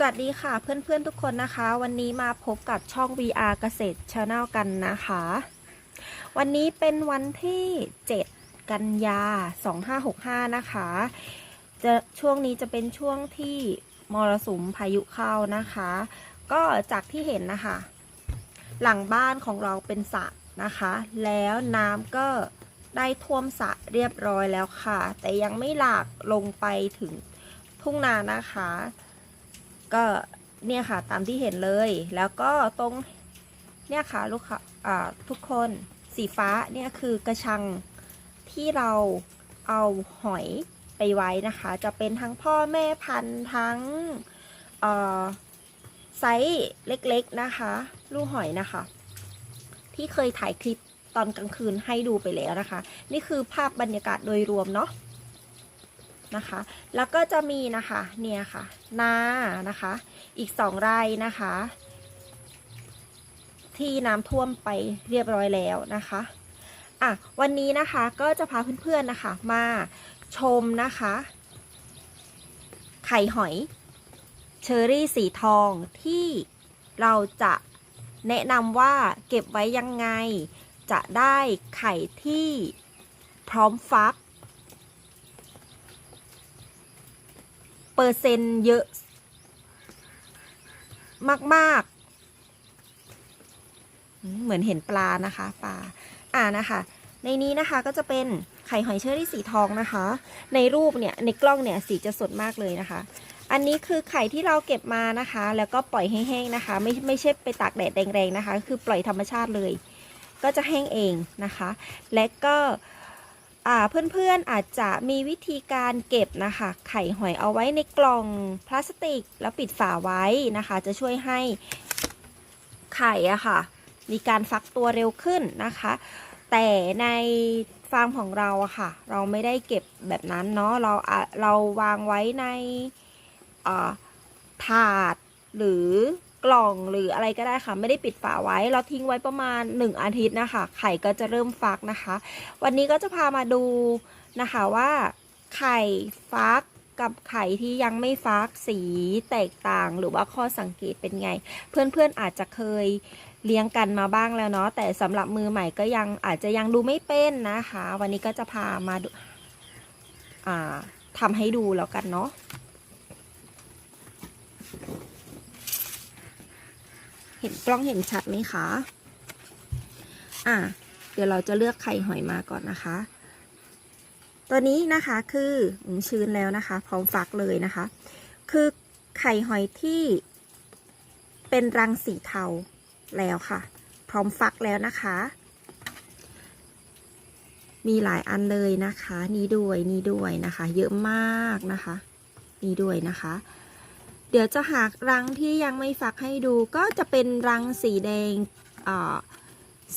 สวัสดีค่ะเพื่อนๆทุกคนนะคะ วันนี้มาพบกับช่อง VR เกษตร Channel กันนะคะ วันนี้เป็นวันที่ 7 กันยา 2565 นะคะจะช่วงนี้จะเป็นช่วงที่มรสุมพายุเข้านะคะ ก็จากที่เห็นนะคะ หลังบ้านของเราเป็นสระนะคะ แล้วน้ำก็ได้ท่วมสระเรียบร้อยแล้วค่ะ แต่ยังไม่หลากลงไปถึงทุ่งนานะคะ ก็เนี่ยค่ะตามที่เห็นเลย แล้วก็ตรงเนี่ยค่ะลูกค้าอ่าทุกคนสีฟ้าเนี่ยคือกระชังที่เราเอาหอยไปไว้นะคะ จะเป็นทั้งพ่อแม่พันธุ์ทั้งไซส์เล็กๆนะคะ ลูกหอยนะคะ ที่เคยถ่ายคลิปตอนกลางคืนให้ดูไปแล้วนะคะ นี่คือภาพบรรยากาศโดยรวมเนาะ นะคะ แล้วก็จะมีนะคะเนี่ยค่ะนานะคะ อีกสองไร่นะคะ ที่น้ำท่วมไปเรียบร้อยแล้วนะคะอะวันนี้นะคะก็จะพาเพื่อนๆนะคะมาชมนะคะ ไข่หอยเชอรี่สีทองที่เราจะแนะนำว่าเก็บไว้ยังไง จะได้ไข่ที่พร้อมฟัก เปอร์เซ็นต์เยอะ มากๆอืมเหมือนเห็นปลานะคะปลาอ่านะคะ ในนี้นะคะก็จะเป็นไข่หอยเชอรี่สีทองนะคะ ในรูปเนี่ยในกล้องเนี่ยสีจะสดมากเลยนะคะ อันนี้คือไข่ที่เราเก็บมานะคะ แล้วก็ปล่อยให้แห้งนะคะ ไม่ไม่ใช่ไปตากแดดแรงๆนะคะ คือปล่อยธรรมชาติเลย ก็จะแห้งเองนะคะ และก็ เพื่อนๆอาจจะมีวิธีการเก็บนะคะ ไข่หอยเอาไว้ในกล่องพลาสติก แล้วปิดฝาไว้นะคะ จะช่วยให้ไข่อะค่ะ มีการฟักตัวเร็วขึ้นนะคะ แต่ในฟาร์มของเราอะค่ะ เราไม่ได้เก็บแบบนั้นเนาะเราอะเราวางไว้ในถาดหรือ กล่องหรืออะไรก็ได้ค่ะ ไม่ได้ปิดฝาไว้ เราทิ้งไว้ประมาณ 1 อาทิตย์นะคะ ไข่ก็จะเริ่มฟักนะคะ วันนี้ก็จะพามาดูนะคะว่าไข่ฟักกับไข่ที่ยังไม่ฟักสีแตกต่างหรือว่าข้อสังเกตเป็นไง เพื่อนๆอาจจะเคยเลี้ยงกันมาบ้างแล้วเนาะแต่สำหรับมือใหม่ก็ยังอาจจะยังดูไม่เป็นนะคะ วันนี้ก็จะพามาอ่าทำให้ดูแล้วกันเนาะ เห็นกล้องเห็นชัดไหมคะ อะ เดี๋ยวเราจะเลือกไข่หอยมาก่อนนะคะ ตัวนี้นะคะคือชื้นแล้วนะคะ พร้อมฟักเลยนะคะ คือไข่หอยที่เป็นรังสีเทาแล้วค่ะ พร้อมฟักแล้วนะคะ มีหลายอันเลยนะคะ นี่ด้วยนี่ด้วยนะคะ เยอะมากนะคะ นี่ด้วยนะคะ เดี๋ยวจะหากรังที่ยังไม่ฟักให้ดู ก็จะเป็นรังสีแดง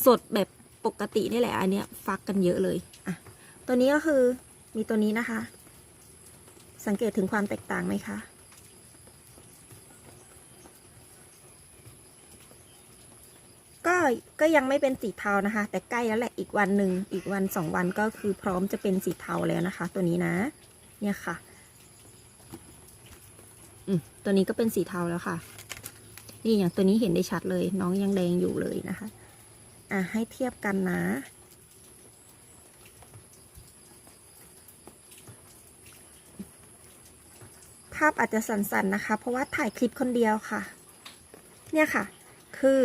สดแบบปกตินี่แหละอันเนี้ยฟักกันเยอะเลยอะตัวนี้ก็คือมีตัวนี้นะคะ สังเกตถึงความแตกต่างไหมคะก็ก็ยังไม่เป็นสีเทานะคะ แต่ใกล้แล้วแหละอีกวันหนึ่งอีกวันสองวันก็คือพร้อมจะเป็นสีเทาแล้วนะคะ ตัวนี้นะ เนี่ยค่ะ ตัวนี้ก็เป็นสีเทาแล้วค่ะ นี่อย่างตัวนี้เห็นได้ชัดเลย น้องยังแดงอยู่เลยนะคะ อะให้เทียบกันนะ ภาพอาจจะสั่นๆนะคะ เพราะว่าถ่ายคลิปคนเดียวค่ะ เนี่ยค่ะ คือ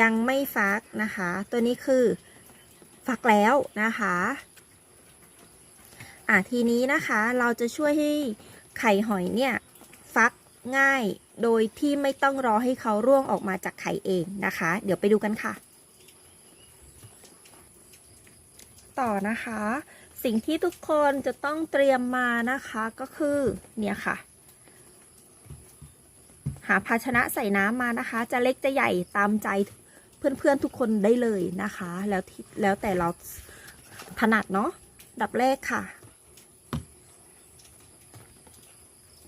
ยังไม่ฟักนะคะ ตัวนี้คือฟักแล้วนะคะ อะทีนี้นะคะเราจะช่วยให้ไข่หอยเนี่ย ง่าย โดยที่ไม่ต้องรอให้เขาร่วงออกมาจากไข่เองนะคะ เดี๋ยวไปดูกันค่ะ ต่อนะคะ สิ่งที่ทุกคนจะต้องเตรียมมานะคะก็คือเนี่ยค่ะ หาภาชนะใส่น้ำมานะคะ จะเล็กจะใหญ่ตามใจเพื่อนๆทุกคนได้เลยนะคะ แล้วที่แล้วแต่เราถนัดเนาะดับแรกค่ะ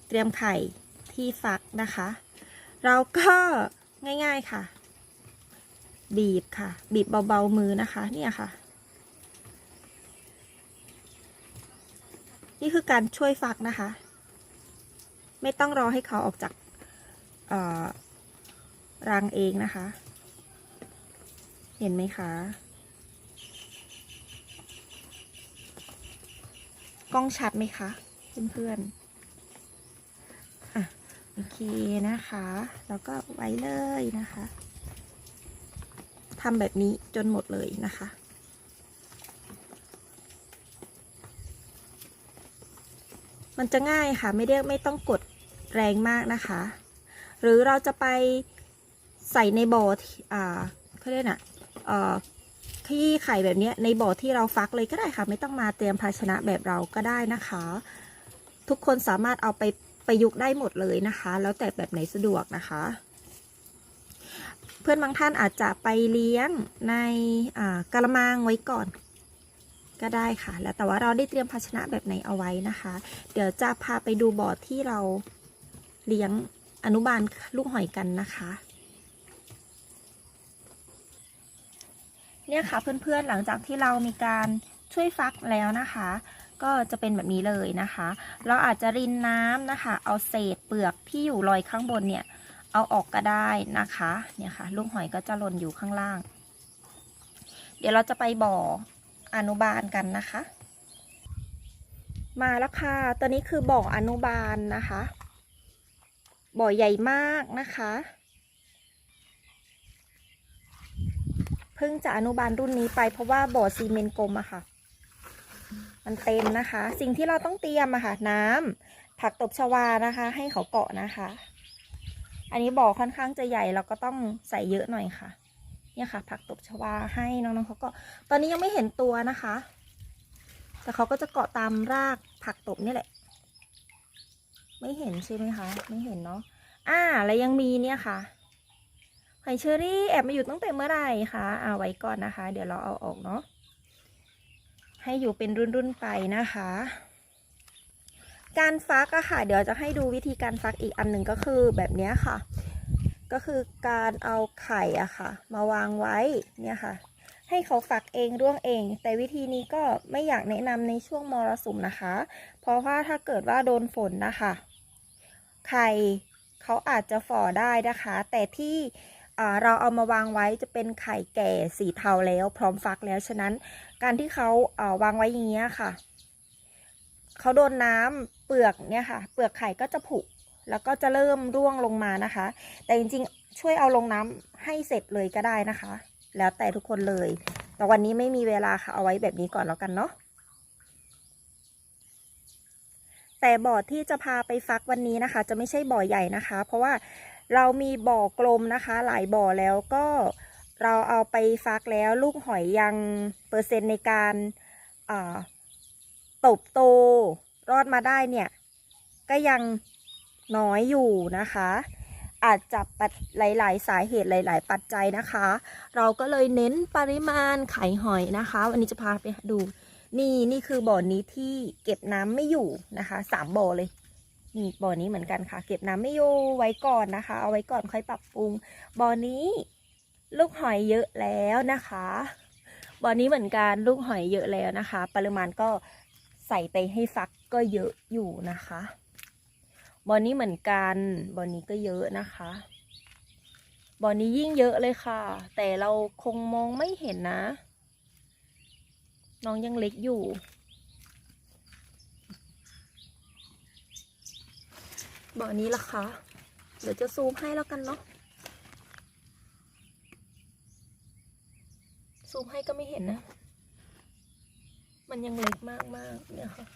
เตรียมไข่ ที่ฟักนะคะ เราก็ง่ายๆค่ะ บีบค่ะ บีบเบาๆมือนะคะเนี่ยค่ะ นี่คือการช่วยฟักนะคะ ไม่ต้องรอให้เขาออกจากอ่อรังเองนะคะ เห็นไหมคะกล้องชัดไหมคะ เพื่อนๆ โอเคนะคะ แล้วก็ไว้เลยนะคะทำแบบนี้จนหมดเลยนะคะ มันจะง่ายค่ะไม่ได้ไม่ต้องกดแรงมากนะคะ หรือเราจะไปใส่ในบ่อที่อ่าเขาเรียกน่ะเอ่อที่ไข่แบบนี้ในบ่อที่เราฟักเลยก็ได้ค่ะ ไม่ต้องมาเตรียมภาชนะแบบเราก็ได้นะคะ ทุกคนสามารถเอาไป ประยุกต์ได้หมดเลยนะคะ แล้วแต่แบบไหนสะดวกนะคะ เพื่อนบางท่านอาจจะไปเลี้ยงในกระมังไว้ก่อนก็ได้ค่ะ แล้วแต่ว่าเราได้เตรียมภาชนะแบบไหนเอาไว้นะคะ เดี๋ยวจะพาไปดูบ่อที่เราเลี้ยงอนุบาลลูกหอยกันนะคะ เนี่ยค่ะเพื่อนๆหลังจากที่เรามีการช่วยฟักแล้วนะคะ ก็จะเป็นแบบนี้เลยนะคะ เราอาจจะรินน้ำนะคะ เอาเศษเปลือกที่อยู่ลอยข้างบนเนี่ย เอาออกก็ได้นะคะ เนี่ยค่ะ ลูกหอยก็จะหล่นอยู่ข้างล่าง เดี๋ยวเราจะไปบ่ออนุบาลกันนะคะ มาแล้วค่ะ ตัวนี้คือบ่ออนุบาลนะคะ บ่อใหญ่มากนะคะเพิ่งจะอนุบาลรุ่นนี้ไปเพราะว่าบ่อซีเมนต์กลมอะค่ะ มันเต็มนะคะ สิ่งที่เราต้องเตรียมอะค่ะ น้ำผักตบชวานะคะ ให้เขาเกาะนะคะ อันนี้บ่อค่อนข้างจะใหญ่เราก็ต้องใส่เยอะหน่อยค่ะ เนี่ยค่ะ ผักตบชวาให้น้องๆเขาก็ ตอนนี้ยังไม่เห็นตัวนะคะ แต่เขาก็จะเกาะตามรากผักตบนี่แหละ ไม่เห็นใช่ไหมคะ ไม่เห็นเนาะอ่าแล้วยังมีเนี่ยค่ะหอยเชอรี่แอบมาอยู่ตั้งแต่เมื่อไหร่คะเอาไว้ก่อนนะคะ เดี๋ยวเราเอาออกเนาะ ให้อยู่เป็นรุ่นๆไปนะคะ การฟักอะค่ะ เดี๋ยวจะให้ดูวิธีการฟักอีกอันหนึ่งก็คือแบบนี้ค่ะ ก็คือการเอาไข่อะค่ะ มาวางไว้เนี่ยค่ะ ให้เขาฝักเองร่วงเอง แต่วิธีนี้ก็ไม่อยากแนะนำในช่วงมรสุมนะคะ เพราะว่าถ้าเกิดว่าโดนฝนนะคะไข่เขาอาจจะฝ่อได้นะคะ แต่ที่เราเอามาวางไว้จะเป็นไข่แก่สีเทาแล้ว พร้อมฟักแล้วฉะนั้น การที่เขาอ่าวางไว้อย่างเงี้ยค่ะ เขาโดนน้ำเปลือกเนี่ยค่ะ เปลือกไข่ก็จะผุแล้วก็จะเริ่มร่วงลงมานะคะ แต่จริงๆ ช่วยเอาลงน้ำให้เสร็จเลยก็ได้นะคะ แล้วแต่ทุกคนเลย แต่วันนี้ไม่มีเวลาค่ะ เอาไว้แบบนี้ก่อนแล้วกันเนาะ แต่บ่อที่จะพาไปฟักวันนี้นะคะ จะไม่ใช่บ่อใหญ่นะคะ เพราะว่าเรามีบ่อกลมนะคะ หลายบ่อแล้วก็ เราเอาไปฟักแล้วลูกหอยยังเปอร์เซ็นต์ในการเตบโตรอดมาได้เนี่ย ก็ยังน้อยอยู่นะคะ อาจจะปัดหลาย ๆ สาเหตุหลาย ๆ ปัจจัยนะคะ เราก็เลยเน้นปริมาณไข่หอยนะคะ วันนี้จะพาไปดู นี่นี่คือบ่อนี้ที่เก็บน้ำไม่อยู่นะคะสามบ่อเลยนี่บ่อนี้เหมือนกันค่ะ เก็บน้ำไม่อยู่ไว้ก่อนนะคะ เอาไว้ก่อนค่อยปรับปรุงบ่อนี้ ลูกหอยเยอะแล้วนะคะบ่อนี้เหมือนกันลูกหอยเยอะแล้วนะคะ ปริมาณก็ใส่ไปให้ฟักก็เยอะอยู่นะคะบ่อนี้เหมือนกันบ่อนี้ก็เยอะนะคะบ่อนี้ยิ่งเยอะเลยค่ะ แต่เราคงมองไม่เห็นนะ น้องยังเล็กอยู่ บ่อนี้ล่ะคะเดี๋ยวจะซูมให้แล้วกันเนาะ ซูมให้ก็ไม่เห็นนะ มันยังเล็กมากมากๆเนี่ยค่ะ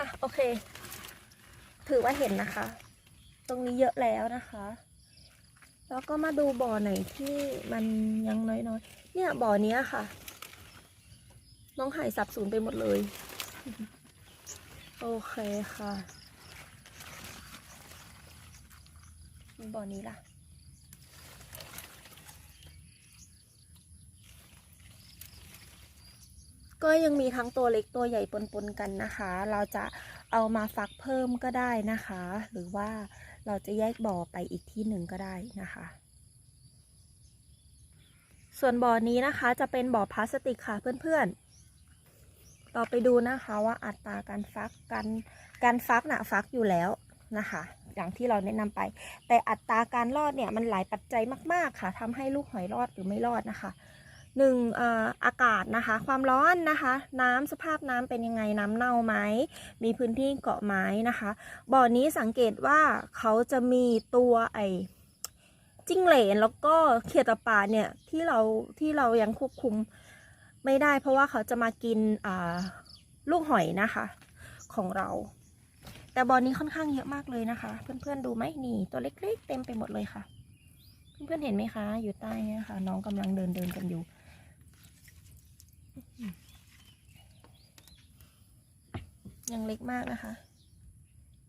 อะ โอเค ถือว่าเห็นนะคะ ตรงนี้เยอะแล้วนะคะ แล้วก็มาดูบ่อไหนที่มันยังน้อยๆเนี่ยบ่อเนี้ยค่ะ น้องหายสับสูญไปหมดเลย โอเคค่ะบ่อนี้ล่ะ ก็ยังมีทั้งตัวเล็กตัวใหญ่ปนๆกันนะคะ เราจะเอามาฟักเพิ่มก็ได้นะคะ หรือว่าเราจะแยกบ่อไปอีกที่หนึ่งก็ได้นะคะ ส่วนบ่อนี้นะคะจะเป็นบ่อพลาสติกค่ะเพื่อนๆ เราไปดูนะคะว่าอัตราการฟักการการฟักนะฟักอยู่แล้วนะคะ อย่างที่เราแนะนำไป แต่อัตราการรอดเนี่ยมันหลายปัจจัยมากๆค่ะทำให้ลูกหอยรอดหรือไม่รอดนะคะ หนึ่งออากาศนะคะ ความร้อนนะคะ น้ำสภาพน้ำเป็นยังไงน้ำเน่าไหมมีพื้นที่เกาะไม้นะคะ บ่อนี้สังเกตว่าเขาจะมีตัวไอจิ้งเหลนแล้วก็เขียดตะปาเนี่ยที่เราที่เรายังควบคุมไม่ได้ เพราะว่าเขาจะมากินลูกหอยนะคะของเรา แต่บอลนี้ค่อนข้างเยอะมากเลยนะคะ เพื่อนๆดูไหมนี่ตัวเล็กๆ เต็มไปหมดเลยค่ะ เพื่อนๆเห็นไหมคะ อยู่ใต้นี่ค่ะ น้องกำลังเดินเดินกันอยู่ ยังเล็กมากนะคะ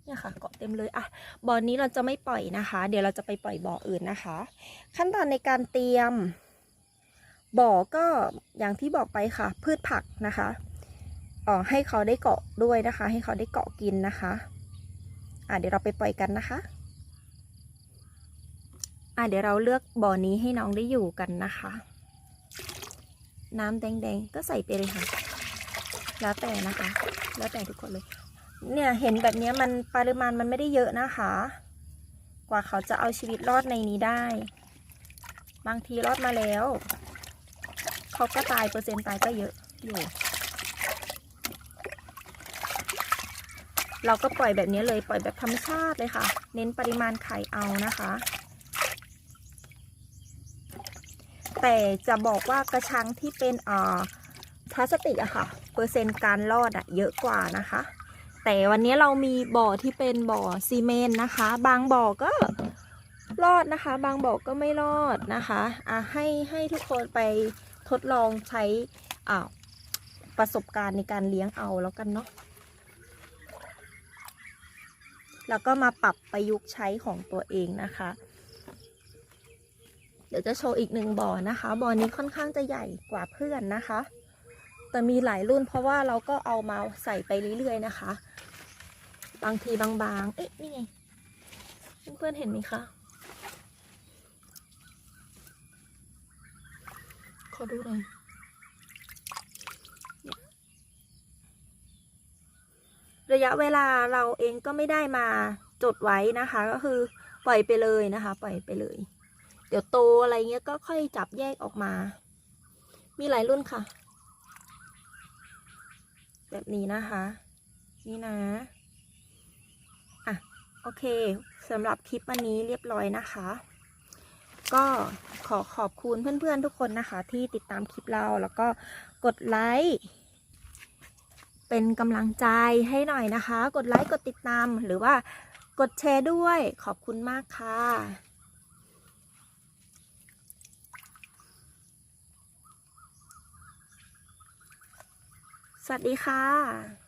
เนี่ยค่ะเกาะเต็มเลยอะบ่อนี้เราจะไม่ปล่อยนะคะ เดี๋ยวเราจะไปปล่อยบ่ออื่นนะคะ ขั้นตอนในการเตรียมบ่อก็อย่างที่บอกไปค่ะ พืชผักนะคะอ่อให้เขาได้เกาะด้วยนะคะ ให้เขาได้เกาะกินนะคะอะเดี๋ยวเราไปปล่อยกันนะคะอะเดี๋ยวเราเลือกบ่อนี้ให้น้องได้อยู่กันนะคะ น้ำแดงๆก็ใส่ไปเลยค่ะ แล้วแต่นะคะ แล้วแต่ทุกคนเลย เนี่ยเห็นแบบนี้มันปริมาณมันไม่ได้เยอะนะคะ กว่าเขาจะเอาชีวิตรอดในนี้ได้ บางทีรอดมาแล้ว เขาก็ตายเปอร์เซ็นต์ตายก็เยอะอยู่เราก็ปล่อยแบบนี้เลยปล่อยแบบธรรมชาติเลยค่ะ เน้นปริมาณไข่เอานะคะ แต่จะบอกว่ากระชังที่เป็นอ่อพลาสติกอะค่ะ เปอร์เซ็นต์การรอดอะเยอะกว่านะคะ แต่วันนี้เรามีบ่อที่เป็นบ่อซีเมนต์นะคะ บางบ่อก็รอดนะคะ บางบ่อก็ไม่รอดนะคะอะให้ให้ทุกคนไปทดลองใช้อ่าประสบการณ์ในการเลี้ยงเอาแล้วกันเนาะแล้วก็มาปรับประยุกต์ใช้ของตัวเองนะคะ เดี๋ยวจะโชว์อีกหนึ่งบ่อนะคะ บ่อนี้ค่อนข้างจะใหญ่กว่าเพื่อนนะคะ แต่มีหลายรุ่นเพราะว่าเราก็เอามาใส่ไปเรื่อยๆนะคะ บางทีบางๆ เอ๊ะนี่ไงเพื่อนๆเห็นไหมคะขอดูหน่อยเนี่ยระยะเวลาเราเองก็ไม่ได้มาจดไว้นะคะ ก็คือปล่อยไปเลยนะคะ ปล่อยไปเลย เดี๋ยวโตอะไรเงี้ยก็ค่อยจับแยกออกมา มีหลายรุ่นค่ะ แบบนี้นะคะ นี่นะอะโอเคสำหรับคลิปวันนี้เรียบร้อยนะคะ ก็ขอขอบคุณเพื่อนๆทุกคนนะคะ ที่ติดตามคลิปเราแล้วก็กดไลค์เป็นกำลังใจให้หน่อยนะคะ กดไลค์กดติดตามหรือว่ากดแชร์ด้วยขอบคุณมากค่ะ สวัสดีค่ะ